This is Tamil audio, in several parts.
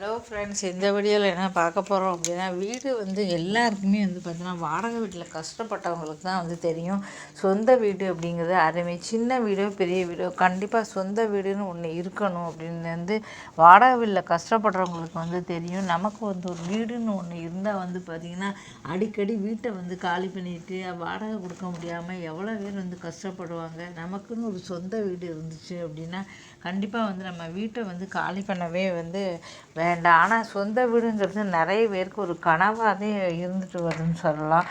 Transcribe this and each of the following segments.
ஹலோ ஃப்ரெண்ட்ஸ் இந்த வீடியோவில் என்ன பார்க்க போகிறோம் அப்படின்னா வீடு வந்து எல்லாருக்குமே வந்து பார்த்தீங்கன்னா வாடகை வீட்டில் கஷ்டப்பட்டவங்களுக்கு தான் வந்து தெரியும். சொந்த வீடு அப்படிங்கிறது அருமை. சின்ன வீடோ பெரிய வீடோ கண்டிப்பாக சொந்த வீடுன்னு ஒன்று இருக்கணும் அப்படின்னு வந்து வாடகை வீட்டில் கஷ்டப்படுறவங்களுக்கு வந்து தெரியும். நமக்கு வந்து ஒரு வீடுன்னு ஒன்று இருந்தால் வந்து பார்த்திங்கன்னா அடிக்கடி வீட்டை வந்து காலி பண்ணிட்டு வாடகை கொடுக்க முடியாமல் எவ்வளோ பேர் வந்து கஷ்டப்படுவாங்க. நமக்குன்னு ஒரு சொந்த வீடு இருந்துச்சு அப்படின்னா கண்டிப்பாக வந்து நம்ம வீட்டை வந்து காலி பண்ணவே வந்து வேண்டாம். ஆனால் சொந்த வீடுங்கிறது நிறைய பேருக்கு ஒரு கனவாகவே இருந்துட்டு வருதுன்னு சொல்லலாம்.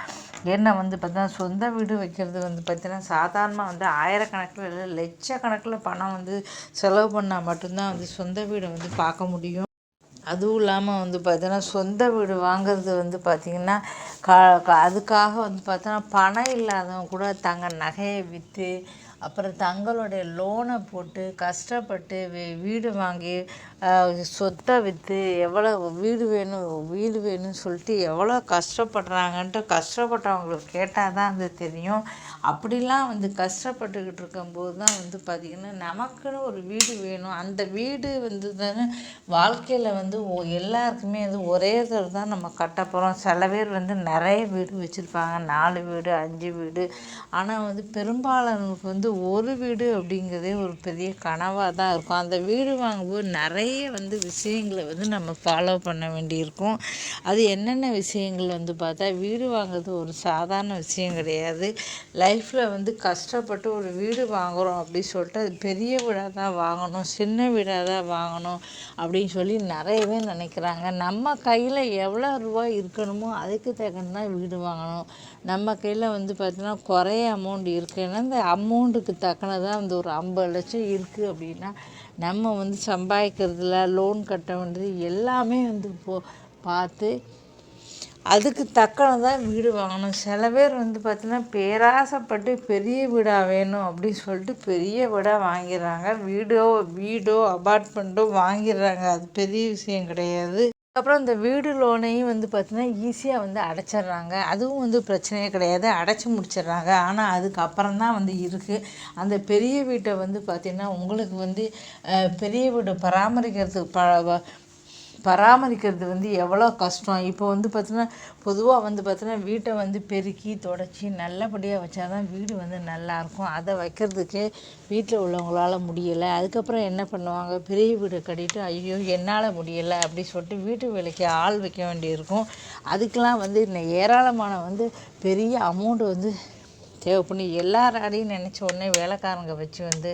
ஏன்னா வந்து பார்த்தீங்கன்னா சொந்த வீடு வைக்கிறது வந்து பார்த்தீங்கன்னா சாதாரணமாக வந்து ஆயிரக்கணக்கில் இல்லை லட்சக்கணக்கில் பணம் வந்து செலவு பண்ணால் மட்டும்தான் வந்து சொந்த வீடை வந்து பார்க்க முடியும். அதுவும் இல்லாமல் வந்து பார்த்தீங்கன்னா சொந்த வீடு வாங்குறது வந்து பார்த்திங்கன்னா க அதுக்காக வந்து பார்த்தோன்னா பணம் இல்லாதவங்க கூட தங்க நகையை விற்று அப்புறம் தங்களுடைய லோனை போட்டு கஷ்டப்பட்டு வீ வீடு வாங்கி சொத்தை விற்று எவ்வளோ வீடு வேணும் வீடு வேணும்னு சொல்லிட்டு எவ்வளோ கஷ்டப்படுறாங்கன்ட்டு கஷ்டப்பட்டவங்களுக்கு கேட்டால் தான் அது தெரியும். அப்படிலாம் வந்து கஷ்டப்பட்டுக்கிட்டு இருக்கும்போது தான் வந்து பார்த்திங்கன்னா நமக்குன்னு ஒரு வீடு வேணும். அந்த வீடு வந்து தானே வாழ்க்கையில் வந்து எல்லாருக்குமே வந்து ஒரே தடவை தான் நம்ம கட்ட போகிறோம். சில பேர் வந்து நிறைய வீடு வச்சுருப்பாங்க. நாலு வீடு அஞ்சு வீடு. ஆனால் வந்து பெரும்பாலானவங்களுக்கு வந்து ஒரு வீடு அப்படிங்கிறதே ஒரு பெரிய கனவாக தான் இருக்கும். அந்த வீடு வாங்கும்போது நிறைய நிறைய வந்து விஷயங்களை வந்து நம்ம ஃபாலோ பண்ண வேண்டியிருக்கும். அது என்னென்ன விஷயங்கள் வந்து பார்த்தா வீடு வாங்குறது ஒரு சாதாரண விஷயம் கிடையாது. லைஃப்பில் வந்து கஷ்டப்பட்டு ஒரு வீடு வாங்குகிறோம் அப்படின்னு சொல்லிட்டு அது பெரிய வீடாக தான் வாங்கணும் சின்ன வீடாக தான் வாங்கணும் அப்படின்னு சொல்லி நிறையவே நினைக்கிறாங்க. நம்ம கையில் எவ்வளோ ரூபா இருக்கணுமோ அதுக்கு தகுந்த வீடு வாங்கணும். நம்ம கையில் வந்து பார்த்திங்கன்னா குறைய அமௌண்ட் இருக்குன்னா இந்த அமௌண்ட்டுக்கு தக்கனதாக அந்த ஒரு ஐம்பது லட்சம் இருக்குது அப்படின்னா நம்ம வந்து சம்பாதிக்கிறதுல லோன் கட்ட வேண்டியது எல்லாமே வந்து போ பார்த்து அதுக்கு தக்கனதான் வீடு வாங்கணும். சில பேர் வந்து பார்த்தீங்கன்னா பேராசைப்பட்டு பெரிய வீடாக வேணும் அப்படின்னு சொல்லிட்டு பெரிய வீடாக வாங்கிடுறாங்க. வீடோ வீடோ அபார்ட்மெண்ட்டோ வாங்கிடுறாங்க. அது பெரிய விஷயம் கிடையாது. அப்புறம் இந்த வீடு லோனையும் வந்து பார்த்திங்கன்னா ஈஸியாக வந்து அடைச்சிட்றாங்க. அதுவும் வந்து பிரச்சனையே கிடையாது. அடைச்சி முடிச்சிடுறாங்க. ஆனால் அதுக்கப்புறம் தான் வந்து இருக்குது அந்த பெரிய வீட்டை வந்து பார்த்திங்கன்னா உங்களுக்கு வந்து பெரிய வீடு பராமரிக்கிறதுக்கு ப பராமரிக்கிறது வந்து எவ்வளோ கஷ்டம். இப்போ வந்து பார்த்தீங்கன்னா பொதுவாக வந்து பார்த்தீங்கன்னா வீட்டை வந்து பெருக்கி தொடச்சி நல்லபடியாக வச்சா தான் வீடு வந்து நல்லாயிருக்கும் அதை வைக்கிறதுக்கே வீட்டில் உள்ளவங்களால் முடியலை. அதுக்கப்புறம் என்ன பண்ணுவாங்க? பெரிய வீடு கட்டிட்டு ஐயோ என்னால் முடியலை அப்படி சொல்லிட்டு வீட்டு வேலைக்கு ஆள் வைக்க வேண்டியிருக்கும். அதுக்கெலாம் வந்து இந்த ஏராளமான வந்து பெரிய அமௌண்ட்டு வந்து தேவைப்படும். எல்லாராலையும் நினச்ச உடனே வேலைக்காரங்க வச்சு வந்து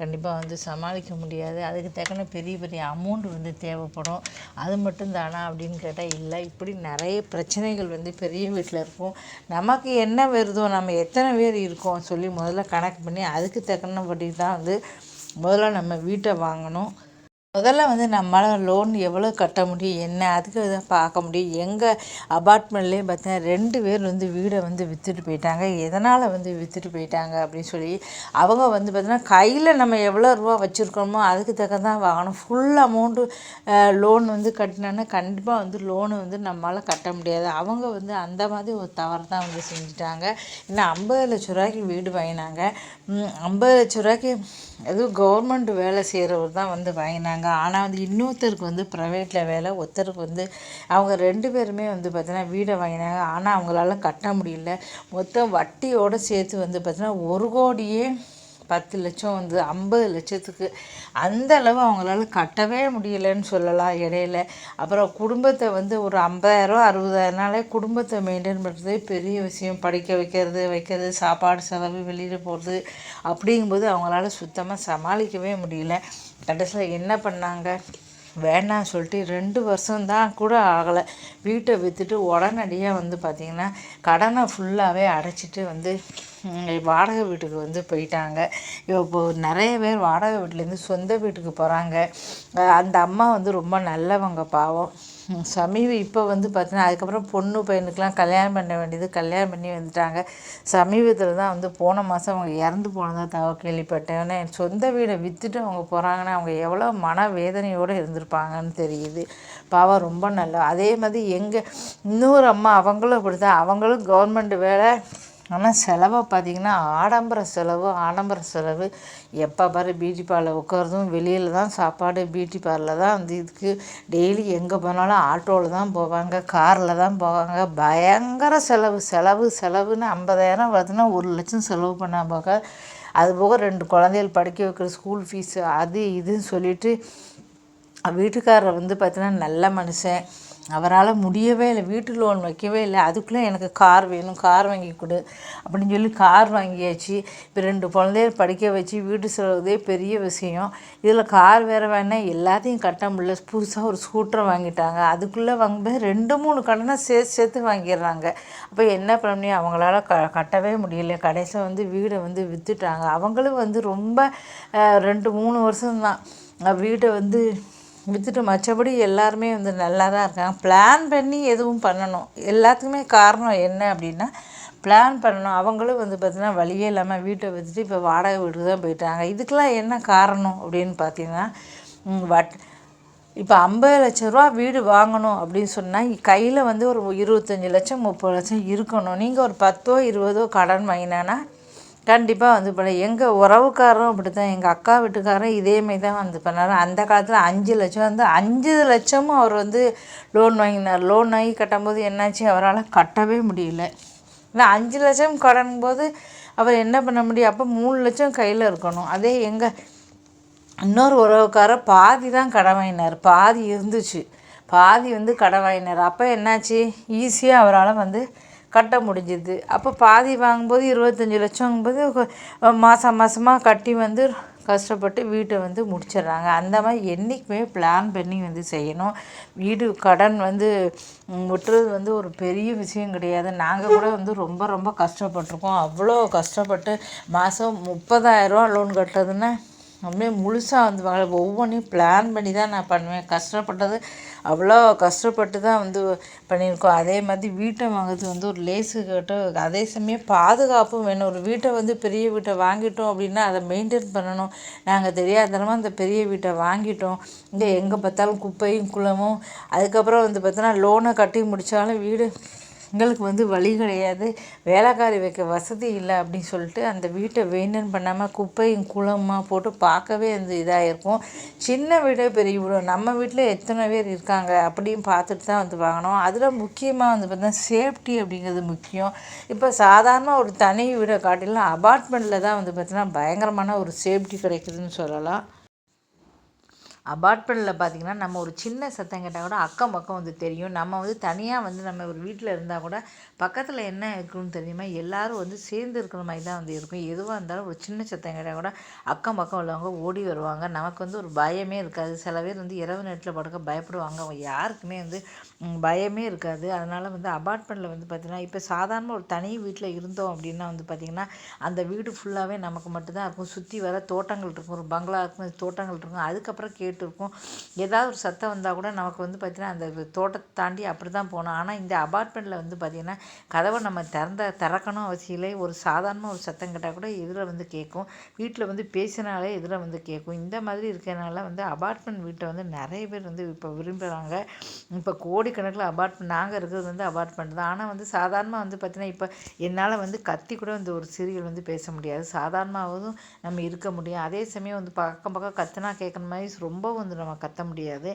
கண்டிப்பாக வந்து சமாளிக்க முடியாது. அதுக்கு தக்கன பெரிய பெரிய அமௌண்ட் வந்து தேவைப்படும். அது மட்டும் தானா அப்படின்னு கேட்டால் இல்லை. இப்படி நிறைய பிரச்சனைகள் வந்து பெரிய வீட்டில் இருக்கும். நமக்கு என்ன வருதோ நம்ம எத்தனை பேர் இருக்கோம் சொல்லி முதல்ல கணக்கு பண்ணி அதுக்கு தக்கனபடி தான் வந்து முதல்ல நம்ம வீட்டை வாங்கணும். முதல்ல வந்து நம்மளால் லோன் எவ்வளோ கட்ட முடியும் என்ன? அதுக்கு தான் பார்க்க முடியும். எங்கள் அபார்ட்மெண்ட்லேயே பார்த்தீங்கன்னா ரெண்டு பேர் வந்து வீடை வந்து விற்றுட்டு போயிட்டாங்க. எதனால் வந்து விற்றுட்டு போயிட்டாங்க அப்படின்னு சொல்லி அவங்க வந்து பார்த்திங்கன்னா கையில் நம்ம எவ்வளோ ரூபா வச்சுருக்கோமோ அதுக்கு தக்க தான் வாங்கணும் ஃபுல் அமௌண்ட்டு லோன் வந்து கட்டினோன்னா கண்டிப்பாக வந்து லோனு வந்து நம்மளால் கட்ட முடியாது. அவங்க வந்து அந்த மாதிரி ஒரு தவறு தான் வந்து செஞ்சுட்டாங்க. இன்னும் ஐம்பது லட்ச ரூபாய்க்கு வீடு வாங்கினாங்க. ஐம்பது லட்ச ரூபாய்க்கு எதுவும் கவர்மெண்ட் வேலை செய்கிறவர் தான் வந்து வாங்கினாங்க. ஆனால் வந்து இன்னொருத்தருக்கு வந்து ப்ரைவேட்டில் வேலை ஒருத்தருக்கு வந்து அவங்க ரெண்டு பேருமே வந்து பார்த்தீங்கன்னா வீடை வாங்கினாங்க. ஆனால் அவங்களால கட்ட முடியல. மொத்தம் வட்டியோடு சேர்த்து வந்து பார்த்தீங்கன்னா ஒரு கோடியே பத்து லட்சம் வந்து ஐம்பது லட்சத்துக்கு அந்த அளவு அவங்களால கட்டவே முடியலைன்னு சொல்லலாம் இடையில. அப்புறம் குடும்பத்தை வந்து ஒரு ஐம்பதாயிரம் அறுபதாயிரம்னாலே குடும்பத்தை மெயின்டைன் பண்ணுறதே பெரிய விஷயம். படிக்க வைக்கிறது வைக்கிறது சாப்பாடு செலவு வெளியில் போகிறது அப்படிங்கும்போது அவங்களால சுத்தமாக சமாளிக்கவே முடியல. கடைசியில் என்ன பண்ணாங்க? வேண்டாம் சொல்லிட்டு ரெண்டு வருஷம்தான் கூட ஆகலை. வீட்டை விற்றுட்டு உடனடியாக வந்து பார்த்திங்கன்னா கடனை ஃபுல்லாகவே அடைச்சிட்டு வந்து வாடகை வீட்டுக்கு வந்து போயிட்டாங்க. இப்போது நிறைய பேர் வாடகை வீட்டிலேருந்து சொந்த வீட்டுக்கு போகிறாங்க அந்த அம்மா வந்து ரொம்ப நல்லவங்க பாவம். சமீப இப்போ வந்து பார்த்தீங்கன்னா அதுக்கப்புறம் பொண்ணு பையனுக்கெலாம் கல்யாணம் பண்ண வேண்டியது கல்யாணம் பண்ணி வந்துட்டாங்க. சமீபத்தில் தான் வந்து போன மாதம் அவங்க இறந்து போனதாக தவ கேள்விப்பட்டேன். என் சொந்த வீடை விற்றுட்டு அவங்க போகிறாங்கன்னா அவங்க எவ்வளோ மன வேதனையோடு இருந்திருப்பாங்கன்னு தெரியுது. பாவம் ரொம்ப நல்லா அதே மாதிரி எங்கள் இன்னொரு அம்மா அவங்களும் அப்படி தான் அவங்களும் கவர்மெண்ட் வேலை ஆனால் செலவை பார்த்திங்கன்னா ஆடம்பர செலவு ஆடம்பர செலவு. எப்போ பாரு பியூட்டி பார்லர் உட்காரதும் வெளியில் தான் சாப்பாடு பியூட்டி பார்லர் தான் வந்து இதுக்கு. டெய்லி எங்கே போனாலும் ஆட்டோவில் தான் போவாங்க காரில் தான் போவாங்க. பயங்கர செலவு செலவு செலவுன்னு ஐம்பதாயிரம் வருதுன்னா ஒரு லட்சம் செலவு பண்ணால் போக. அதுபோக ரெண்டு குழந்தைகள் படிக்க வைக்கிற ஸ்கூல் ஃபீஸு அது இதுன்னு சொல்லிட்டு வீட்டுக்காரர் வந்து பார்த்தீங்கன்னா நல்ல மனுஷன். அவரால் முடியவே இல்லை வீட்டு லோன் வைக்கவே இல்லை. அதுக்குள்ளே எனக்கு கார் வேணும் கார் வாங்கி கொடு அப்படின்னு சொல்லி கார் வாங்கியாச்சு. இப்போ ரெண்டு குழந்தைய படிக்க வச்சு வீட்டு செலவுதே பெரிய விஷயம். இதில் கார் வேறு வேணால் எல்லாத்தையும் கட்ட முடியல. புதுசாக ஒரு ஸ்கூட்டரை வாங்கிட்டாங்க. அதுக்குள்ளே வாங்கும்போது ரெண்டு மூணு கடனை சேர்த்து சேர்த்து வாங்கிடுறாங்க. அப்போ என்ன பண்ணி அவங்களால க கட்டவே முடியல. கடைசியில் வந்து வீடை வந்து விற்றுட்டாங்க அவங்களும் வந்து ரொம்ப ரெண்டு மூணு வருஷம்தான். வீட்டை வந்து விற்றுட்டு மற்றபடி எல்லாருமே வந்து நல்லா தான் இருக்காங்க. பிளான் பண்ணி எதுவும் பண்ணணும். எல்லாத்துக்குமே காரணம் என்ன அப்படின்னா பிளான் பண்ணணும். அவங்களும் வந்து பார்த்திங்கன்னா வழியே இல்லாமல் வீட்டை விற்றுட்டு இப்போ வாடகை வீட்டுக்கு தான் போயிட்டாங்க. இதுக்கெலாம் என்ன காரணம் அப்படின்னு பார்த்தீங்கன்னா வட் இப்போ ஐம்பது லட்ச ரூபா வீடு வாங்கணும் அப்படின்னு சொன்னால் கையில் வந்து ஒரு இருபத்தஞ்சி லட்சம் முப்பது லட்சம் இருக்கணும். நீங்கள் ஒரு பத்தோ இருபதோ கடன் வாங்கினான்னா கண்டிப்பாக வந்து இப்போ எங்கள் உறவுக்காரரும் அப்படி தான் எங்கள் அக்கா வீட்டுக்காரரும் இதேமாரி தான் வந்து பண்ணார். அந்த காலத்தில் அஞ்சு லட்சம் வந்து அஞ்சு லட்சமும் அவர் வந்து லோன் வாங்கினார். லோன் வாங்கி கட்டும்போது என்னாச்சு? அவரால் கட்டவே முடியல. இல்லை அஞ்சு லட்சம் கடன் போது அவர் என்ன பண்ண முடியும்? அப்போ மூணு லட்சம் கையில் இருக்கணும். அதே எங்கள் இன்னொரு உறவுக்காரர் பாதி தான் கடன் வாங்கினார். பாதி இருந்துச்சு. பாதி வந்து கடன் வாங்கினார். அப்போ என்னாச்சு? ஈஸியாக அவரால் வந்து கட்ட முடிஞ்சுது. அப்போ பாதி வாங்கும்போது இருபத்தஞ்சி லட்சங்கும்போது மாதம் மாதமாக கட்டி வந்து கஷ்டப்பட்டு வீட்டை வந்து முடிச்சிடுறாங்க. அந்த மாதிரி என்றைக்குமே பிளான் பண்ணி வந்து செய்யணும். வீடு கடன் வந்து விட்டுறது வந்து ஒரு பெரிய விஷயம் கிடையாது. நாங்கள் கூட வந்து ரொம்ப ரொம்ப கஷ்டப்பட்டிருக்கோம். அவ்வளோ கஷ்டப்பட்டு மாதம் முப்பதாயிரரூவா லோன் கட்டுறதுன்னா அப்படியே முழுசாக வந்து ஒவ்வொன்றையும் பிளான் பண்ணி தான் நான் பண்ணுவேன். கஷ்டப்பட்டது அவ்வளோ கஷ்டப்பட்டு தான் வந்து பண்ணியிருக்கோம். அதே மாதிரி வீட்டை வாங்குறது வந்து ஒரு லேசு கேட்டு அதே சமயம் பாதுகாப்பும் வேணும். ஒரு வீட்டை வந்து பெரிய வீட்டை வாங்கிட்டோம் அப்படின்னா அதை மெயின்டைன் பண்ணணும். நாங்கள் தெரியாதனமாக அந்த பெரிய வீட்டை வாங்கிட்டோம். இங்கே எங்கே பார்த்தாலும் குப்பையும் குளமும். அதுக்கப்புறம் வந்து பார்த்தோன்னா லோனை கட்டி முடித்தாலும் வீடு எங்களுக்கு வந்து வழி கிடையாது. வேலைக்காரி வைக்க வசதி இல்லை அப்படின்னு சொல்லிட்டு அந்த வீட்டை மெயின்டைன் பண்ணாமல் குப்பையும் குளமாக போட்டு பார்க்கவே வந்து இதாக இருக்கும். சின்ன வீடோ பெரிய வீடோ நம்ம வீட்டில் எத்தனை பேர் இருக்காங்க அப்படின்னு பார்த்துட்டு தான் வந்து வாங்கணும். அதில் முக்கியமாக வந்து பார்த்தீங்கன்னா சேஃப்டி அப்படிங்கிறது முக்கியம். இப்போ சாதாரண ஒரு தனி வீடை காட்டிலும் அபார்ட்மெண்ட்டில் தான் வந்து பார்த்தீங்கன்னா பயங்கரமான ஒரு சேஃப்டி கிடைக்குதுன்னு சொல்லலாம். அபார்ட்மெண்ட்டில் பார்த்திங்கன்னா நம்ம ஒரு சின்ன சத்தம் கேட்டால் கூட அக்கம் பக்கம் வந்து தெரியும். நம்ம வந்து தனியாக வந்து நம்ம ஒரு வீட்டில் இருந்தால் கூட பக்கத்தில் என்ன இருக்குன்னு தெரியுமா? எல்லோரும் வந்து சேர்ந்து இருக்கிற மாதிரி தான் வந்து இருக்கும். எதுவாக இருந்தாலும் ஒரு சின்ன சத்தம் கேட்டால் கூட அக்கம் பக்கம் உள்ளவங்க ஓடி வருவாங்க. நமக்கு வந்து ஒரு பயமே இருக்காது. சில பேர் வந்து இரவு நேரத்தில் படுக்க பயப்படுவாங்க. அவங்க யாருக்குமே வந்து பயமே இருக்காது. அதனால் வந்து அபார்ட்மெண்ட்டில் வந்து பார்த்திங்கன்னா இப்போ சாதாரண ஒரு தனி வீட்டில் இருந்தோம் அப்படின்னா வந்து பார்த்திங்கன்னா அந்த வீடு ஃபுல்லாகவே நமக்கு மட்டும்தான் இருக்கும். சுற்றி வர தோட்டங்கள் இருக்கும். ஒரு பங்களா இருக்கும். தோட்டங்கள் இருக்கும். அதுக்கப்புறம் கே கேட்டு இருக்கும் ஏதாவது ஒரு சத்தம் வந்தால் கூட நமக்கு வந்து பார்த்திங்கன்னா அந்த தோட்டத்தை தாண்டி அப்படி தான் போகணும். ஆனால் இந்த அபார்ட்மெண்ட்டில் வந்து பார்த்திங்கன்னா கதவை நம்ம திறந்த திறக்கணும் அவசியம் இல்லை ஒரு சாதாரண ஒரு சத்தம் கேட்டால் கூட எதில் வந்து கேட்கும். வீட்டில் வந்து பேசினாலே எதில் வந்து கேட்கும். இந்த மாதிரி இருக்கிறனால வந்து அபார்ட்மெண்ட் வீட்டை வந்து நிறைய பேர் வந்து இப்போ விரும்புகிறாங்க இப்போ கோடிக்கணக்கில் அபார்ட்மெண்ட் நாங்கள் இருக்கிறது வந்து அபார்ட்மெண்ட் தான். ஆனால் வந்து சாதாரணமாக வந்து பார்த்திங்கன்னா இப்போ என்னால் வந்து கத்தி கூட வந்து ஒரு சீரியல் வந்து பேச முடியாது. சாதாரணமாகவும் நம்ம இருக்க முடியும். அதே சமயம் வந்து பக்கம் பக்கம் கத்துனா கேட்குற மாதிரி ரொம்ப ரொம்ப வந்து நம்ம கத்த முடியாது.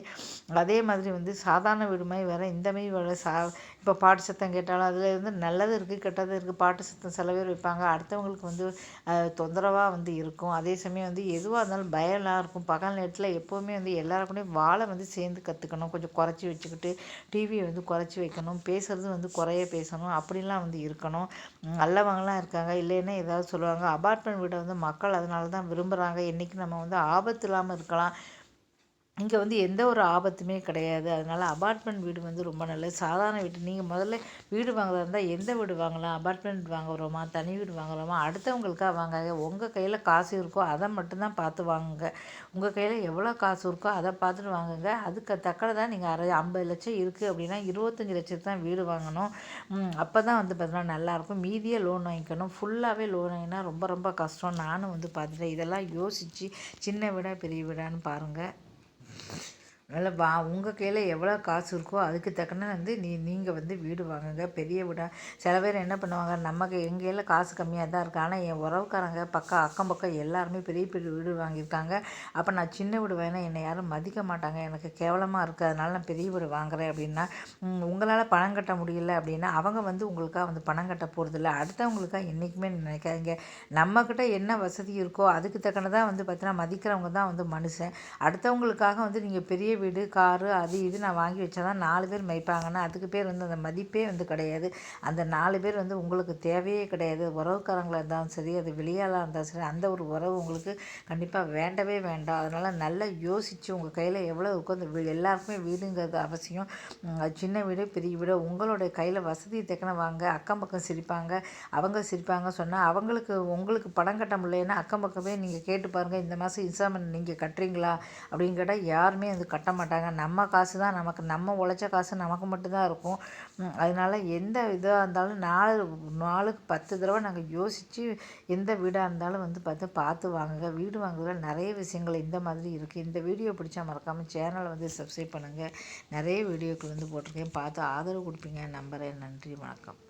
அதே மாதிரி வந்து சாதாரண வீடுமாய் வேறு இந்த மாதிரி வேறு சா இப்போ பாட்டு சத்தம் கேட்டாலும் அதில் வந்து நல்லது இருக்குது கெட்டது இருக்குது பாட்டு சத்தம் சில பேர் வைப்பாங்க. அடுத்தவங்களுக்கு வந்து தொந்தரவாக வந்து இருக்கும். அதே சமயம் வந்து எதுவாக இருந்தாலும் பயம்லாம் இருக்கும். பகல் நேரத்தில் எப்போவுமே வந்து எல்லாருக்கூடயும் வாழை வந்து சேர்ந்து கற்றுக்கணும் கொஞ்சம் குறைச்சி வச்சுக்கிட்டு டிவியை வந்து குறைச்சி வைக்கணும். பேசுகிறது வந்து குறைய பேசணும். அப்படிலாம் வந்து இருக்கணும். நல்லவங்களாம் இருக்காங்க. இல்லைன்னா ஏதாவது சொல்லுவாங்க. அபார்ட்மெண்ட் வீட்டை வந்து மக்கள் அதனால தான் விரும்புகிறாங்க என்றைக்கு நம்ம வந்து ஆபத்து இல்லாமல் இருக்கலாம். இங்கே வந்து எந்த ஒரு ஆபத்துமே கிடையாது. அதனால் அபார்ட்மெண்ட் வீடு வந்து ரொம்ப நல்லது. சாதாரண வீடு. நீங்கள் முதல்ல வீடு வாங்குறதா இருந்தால் எந்த வீடு வாங்கலாம்? அபார்ட்மெண்ட் வாங்குகிறோமா தனி வீடு வாங்குகிறோமா அடுத்தவங்களுக்காக வாங்காங்க உங்கள் கையில் காசு இருக்கோ அதை மட்டும்தான் பார்த்து வாங்குங்க. உங்கள் கையில் எவ்வளோ காசு இருக்கோ அதை பார்த்துட்டு வாங்குங்க. அதுக்கு தக்கன தான் நீங்கள் அரை ஐம்பது லட்சம் இருக்குது அப்படின்னா இருபத்தஞ்சி லட்சத்து தான் வீடு வாங்கணும். அப்போ தான் வந்து பார்த்தீங்கன்னா நல்லாயிருக்கும் மீதியே லோன் வாங்கிக்கணும். ஃபுல்லாகவே லோன் வாங்கினா ரொம்ப ரொம்ப கஷ்டம். நானும் வந்து பார்த்துட்டேன். இதெல்லாம் யோசித்து சின்ன வீடாக பெரிய வீடான்னு பாருங்கள் அதனால் வா உங்கள் கையில் எவ்வளோ காசு இருக்கோ அதுக்கு தக்கன வந்து நீ நீங்கள் வந்து வீடு வாங்குங்க. பெரிய வீடாக சில பேர் என்ன பண்ணுவாங்க நம்ம எங்கள் கையில் காசு கம்மியாக தான் இருக்குது ஆனால் என் உறவுக்காரங்க பக்கம் அக்கம் பக்கம் எல்லாருமே பெரிய பெரிய வீடு வாங்கியிருக்காங்க. அப்போ நான் சின்ன வீடு வேணால் என்னை யாரும் மதிக்க மாட்டாங்க. எனக்கு கேவலமாக இருக்குது அதனால் நான் பெரிய வீடு வாங்குறேன் அப்படின்னா உங்களால் பணம் கட்ட முடியல அப்படின்னா அவங்க வந்து உங்களுக்காக வந்து பணம் கட்ட போகிறதில்ல அடுத்தவங்களுக்காக என்றைக்குமே நினைக்காதீங்க. நம்மக்கிட்ட என்ன வசதி இருக்கோ அதுக்கு தக்கனதான் வந்து பார்த்தீங்கன்னா மதிக்கிறவங்க தான் வந்து மனுஷன். அடுத்தவங்களுக்காக வந்து நீங்கள் பெரிய வீடு காரு அது இது நான் வாங்கி வச்சா தான் நாலு பேர் மதிப்பாங்கன்னா அதுக்கு பேர் வந்து அந்த மதிப்பே வந்து கிடையாது. அந்த நாலு பேர் வந்து உங்களுக்கு தேவையே கிடையாது. உறவுக்காரங்களாக இருந்தாலும் சரி அது வெளியாளாக இருந்தாலும் சரி அந்த ஒரு உறவு உங்களுக்கு கண்டிப்பாக வேண்டவே வேண்டாம். அதனால் நல்லா யோசித்து உங்கள் கையில் எவ்வளோ இருக்கோ அந்த வீடு எல்லாருக்குமே வீடுங்கிறது அவசியம். சின்ன வீடு பெரிய வீடு உங்களுடைய கையில் வசதி தக்கன வாங்க அக்கம் பக்கம் சிரிப்பாங்க அவங்க சிரிப்பாங்க சொன்னால் அவங்களுக்கு உங்களுக்கு பணம் கட்ட முடியலன்னா அக்கம் பக்கமே நீங்கள் கேட்டு பாருங்கள் இந்த மாதம் இன்ஸ்டால்மெண்ட் நீங்கள் கட்டுறீங்களா அப்படின்னு கேட்டால் யாருமே அது கட்ட மாட்டாங்க நம்ம காசு தான் நமக்கு நம்ம உழைச்ச காசு நமக்கு மட்டும்தான் இருக்கும். அதனால் அதனால எந்த இதாக இருந்தாலும் நாலு நாளுக்கு பத்து தடவை நாங்கள் யோசித்து எந்த வீடாக இருந்தாலும் வந்து பார்த்து பார்த்து வாங்குங்க. வீடு வாங்குறதுல நிறைய விஷயங்கள் இந்த மாதிரி இருக்குது இந்த வீடியோ பிடிச்சா மறக்காமல் சேனலை வந்து சப்ஸ்கிரைப் பண்ணுங்கள் நிறைய வீடியோக்கள் வந்து போட்டிருக்கேன். பார்த்து ஆதரவு கொடுப்பீங்க. நம்புகிறேன் நன்றி. வணக்கம்.